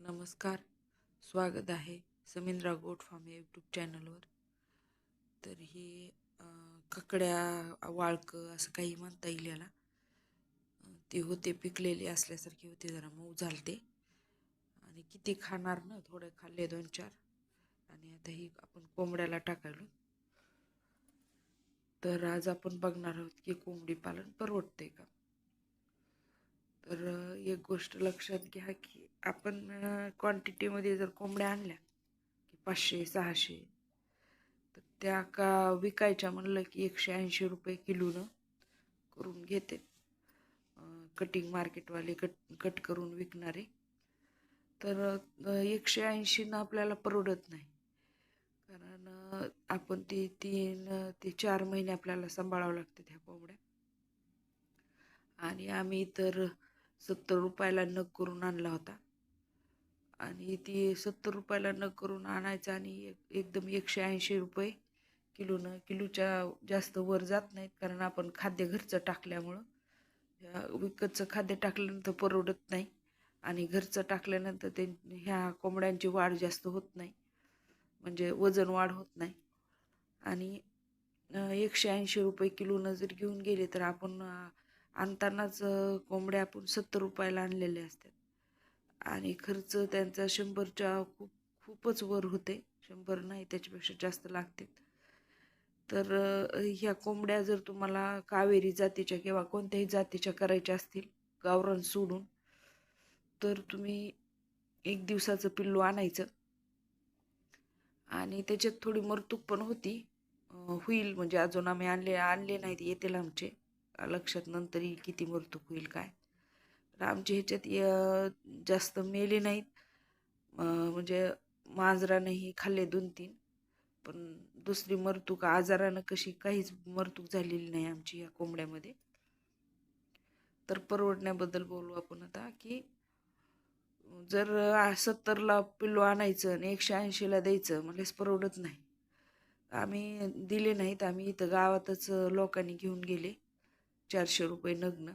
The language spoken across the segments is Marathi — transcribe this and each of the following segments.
नमस्कार. स्वागत आहे समिंद्रा गोट फार्म यूट्यूब चॅनलवर तर हे ककड्या वाळकं असं काही म्हणता येईल याला. ते होते पिकलेले असल्यासारखे होते जरा मऊ झालते. आणि किती खाणार ना थोडे खाल्ले दोन चार. आणि आता ही आपण कोंबड्याला टाकायलो. तर आज आपण बघणार आहोत की कोंबडी पालन परवडते का? तर एक गोष्ट लक्षात घ्या की आपण क्वांटिटीमध्ये जर कोंबड्या आणल्या की पाचशे सहाशे तर त्या का विकायच्या म्हणलं की एकशे ऐंशी रुपये किलोनं करून घेते. कटिंग मार्केटवाले कट कट करून विकणारे. तर एकशे ऐंशीनं आपल्याला परवडत नाही. कारण आपण ती तीन ते चार महिने आपल्याला सांभाळावं लागतं त्या कोंबड्या. आणि आम्ही तर सत्तर रुपयाला नग करून आणला होता. आणि ती सत्तर रुपयाला नग करून आणायचं आणि एक- एकदम एकशे ऐंशी रुपये किलोनं किलोच्या जास्त वर जात नाहीत कारण आपण खाद्य घरचं टाकल्यामुळं. विकतचं खाद्य टाकल्यानंतर परवडत नाही आणि घरचं टाकल्यानंतर ते ह्या कोंबड्यांची वाढ जास्त होत नाही. म्हणजे वजन वाढ होत नाही. आणि एकशे ऐंशी रुपये किलोनं जर घेऊन गेले तर आपण आणतानाच कोंबड्या आपण सत्तर रुपयाला आणलेल्या असतात. आणि खर्च त्यांचा शंभरच्या खूप खूपच वर होते. शंभर नाही त्याच्यापेक्षा जास्त लागतात तर ह्या कोंबड्या जर तुम्हाला कावेरी जातीच्या किंवा कोणत्याही जातीच्या करायच्या असतील गावरान सोडून तर तुम्ही एक दिवसाचं पिल्लू आणायचं. आणि त्याच्यात थोडी मरतूक पण होती. होईल म्हणजे अजून आम्ही आणले आणले नाहीत येतील आमचे. लक्षात नंतर येईल किती मृत्यू होईल काय? तर आमच्या ह्याच्यात जास्त मेले नाहीत. म्हणजे मांजरानंही खाल्ले दोन तीन पण दुसरी मरतूक आजारानं कशी काहीच मरतूक झालेली नाही आमची या कोंबड्यामध्ये. तर परवडण्याबद्दल बोलू आपण आता की जर सत्तरला पिल्लू आणायचं आणि एकशे ऐंशीला द्यायचं म्हणलेच परवडत नाही. आम्ही दिले नाहीत आम्ही इथं गावातच लोकांनी घेऊन गेले. चारशे रुपये नग्न.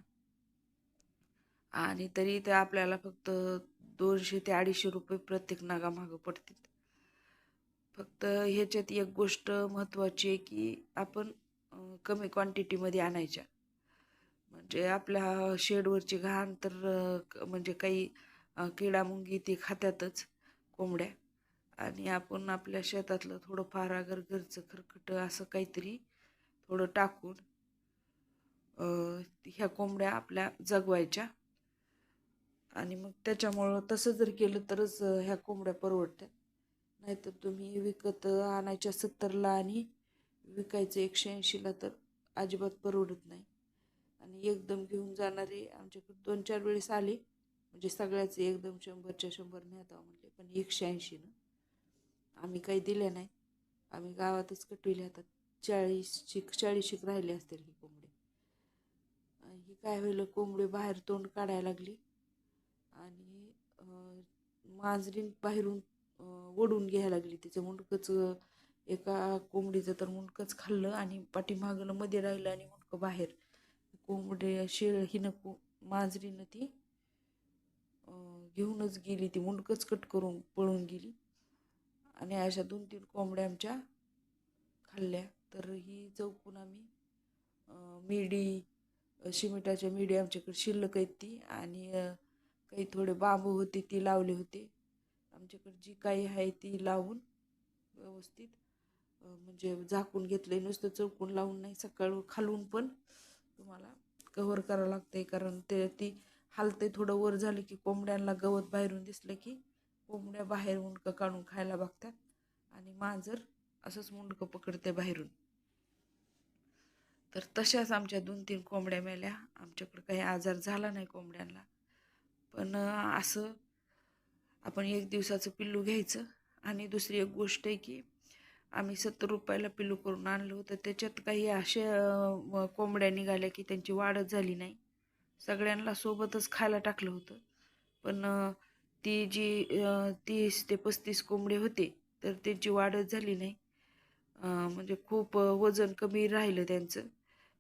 आणि तरी ते आपल्याला फक्त दोनशे ते अडीचशे रुपये प्रत्येक नागामागं पडतील. फक्त ह्याच्यात एक गोष्ट महत्त्वाची आहे की आपण कमी क्वांटिटीमध्ये आणायच्या. म्हणजे आपल्या शेडवरची घाण तर क- म्हणजे काही किडा किडामुंगी ते खात्यातच कोंबड्या. आणि आपण आपल्या शेतातलं थोडंफार अगर घरचं खरकटं असं काहीतरी थोडं टाकून ह्या कोंबड्या आपल्या जगवायच्या. आणि मग त्याच्यामुळं तसं जर केलं तरच ह्या कोंबड्या परवडतात नाहीतर तुम्ही विकत आणायच्या सत्तरला आणि विकायचं एकशे ऐंशीला तर अजिबात परवडत नाही. आणि एकदम घेऊन जाणारे आमच्याकडे दोन चार वेळेस आले. म्हणजे सगळ्याच एकदम शंभरच्या शंभर नेता म्हणले पण एकशे ऐंशीनं. आम्ही काही दिल्या नाही. आम्ही गावातच कटविले आता चाळीस शिक चाळीस शिक राहिले असतील ही कोंबडी. ही काय होईल कोंबडी बाहेर तोंड काढायला लागली. आणि मांजरी बाहेरून ओढून घ्यायला लागली. तिचं मुंडकंच एका कोंबडीचं तर मुंडकंच खाल्लं आणि पाठीमागलं मध्ये राहिलं आणि मुंडकं बाहेर. कोंबडी शेळ हिनं को मांजरीनं ती घेऊनच गेली. ती मुंडकंच कट करून पळून गेली. आणि अशा दोन तीन कोंबड्या आमच्या खाल्ल्या. तर ही चौकून आम्ही मेडी मिडी शिमिटाच्या मिडी आमच्याकडे शिल्लक आहेत ती आणि काही थोडे बांबू होते ती लावले होते. आमच्याकडे जी काही आहे ती लावून व्यवस्थित म्हणजे झाकून घेतले नुसतं चौकून लावून नाही सकाळ खालून पण तुम्हाला कव्हर करावं लागतंय. कारण ते ती हालते थोडं वर झालं की कोंबड्यांना गवत बाहेरून दिसलं की कोंबड्या बाहेर मुंडकं काढून खायला बघतात. आणि मांजर असंच मुंडकं पकडते बाहेरून. तर तशाच आमच्या दोन तीन कोंबड्या मेल्या. आमच्याकडं काही आजार झाला नाही कोंबड्यांना. पण असं आपण एक दिवसाचं पिल्लू घ्यायचं. आणि दुसरी एक गोष्ट आहे की आम्ही सत्तर रुपयाला पिल्लू करून आणलं होतं. त्याच्यात काही अशा कोंबड्या निघाल्या की त्यांची वाढच झाली नाही. सगळ्यांना सोबतच खायला टाकलं होतं. पण ती जी तीस ते पस्तीस कोंबडे होते तर त्यांची वाढच झाली नाही. म्हणजे खूप वजन कमी राहिलं त्यांचं.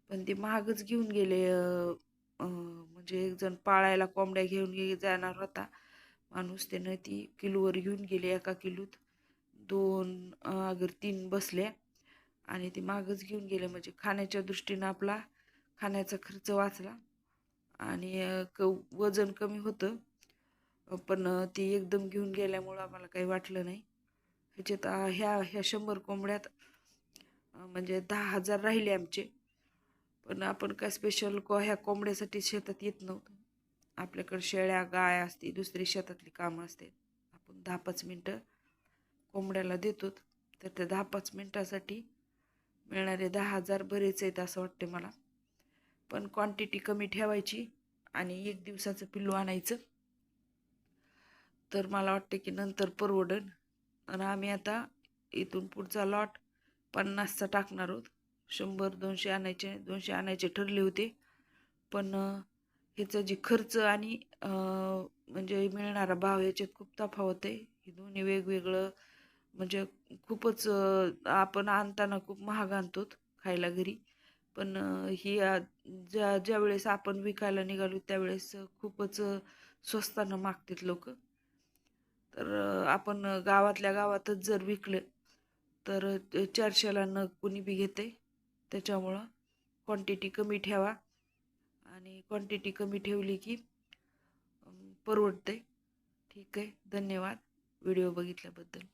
पण ते महागच घेऊन गेले म्हणजे एक जण पाळायला कोंबड्या घेऊन जाणार होता. माणूस त्यानं ती किलोवर घेऊन गेले एका किलोत. दोन अगर तीन बसल्या आणि ते मागच घेऊन गेले. म्हणजे खाण्याच्या दृष्टीनं आपला खाण्याचा खर्च वाचला आणि क वजन कमी होतं. पण ती एकदम घेऊन गेल्यामुळं आम्हाला काही वाटलं नाही. ह्याच्यात ह्या ह्या शंभर कोंबड्यात म्हणजे दहा हजार राहिले आमचे. पण आपण काय स्पेशल को ह्या कोंबड्यासाठी शेतात येत नव्हतं. आपल्याकडे शेळ्या गाय असते दुसरी शेतातली कामं असते. आपण दहा पाच मिनटं कोंबड्याला देतो. तर त्या दहा पाच मिनटासाठी मिळणारे दहा हजार बरेच आहेत असं वाटते मला. पण क्वांटिटी कमी ठेवायची आणि एक दिवसाचं पिल्लू आणायचं. तर मला वाटते की नंतर परवडन. आणि आम्ही आता इथून पुढचा लॉट पन्नासचा टाकणार आहोत. शंभर दोनशे आणायचे दोनशे आणायचे ठरले होते. पण ह्याचं जे खर्च आणि म्हणजे मिळणारा भाव याच्यात खूप तफावत आहे. हे दोन्ही वेगवेगळं म्हणजे खूपच आपण आणताना खूप महाग आणतो खायला घरी. पण ही ज्या ज्या वेळेस आपण विकायला निघालो त्यावेळेस खूपच स्वस्तानं मागतात लोक. तर आपण गावातल्या गावातच जर विकलं तर चारशेला न कुणी बी घेते त्याच्यामुळं क्वांटिटी कमी ठेवा. आणि क्वांटिटी कमी ठेवली की परवडते ठीक आहे धन्यवाद. व्हिडिओ बघितल्याबद्दल.